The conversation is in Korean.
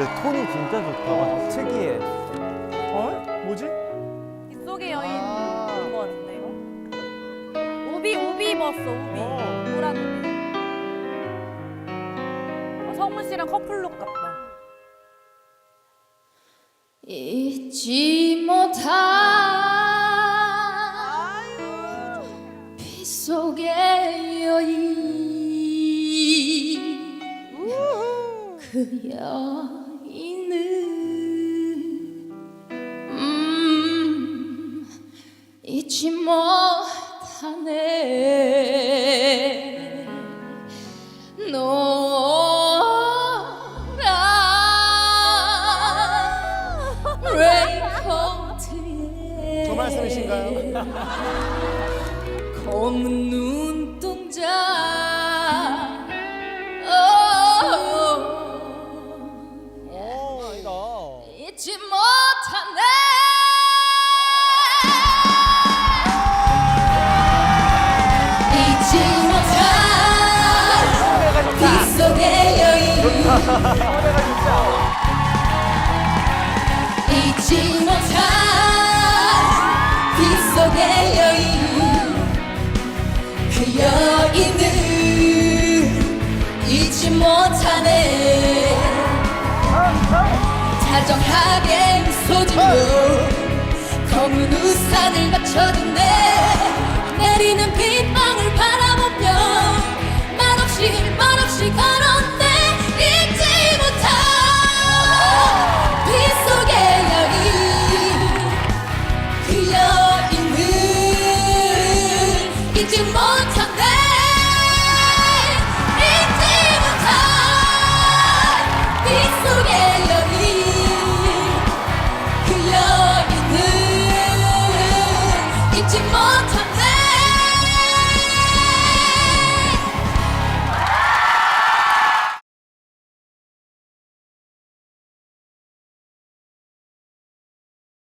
근데 톤이 진짜 좋다. 특이해. 어? 뭐지? 빗속의 여인 아. 본거 같은데 이거? 우비 우비 입었어 우비 어. 노란 우비 어, 성문 씨랑 커플룩 같다 잊지 못한 빗속의 여인 그여 잊지 못하네 노란 레인코트에 저 말씀이신가요? 검은 눈동자 오, 오, 아니다. 잊지 못하네 잊지 못한 빗속의 여인 그 여인은 잊지 못하네 다정하게 짓고 검은 우산을 맞춰주네 내리는 빗 잊지 못하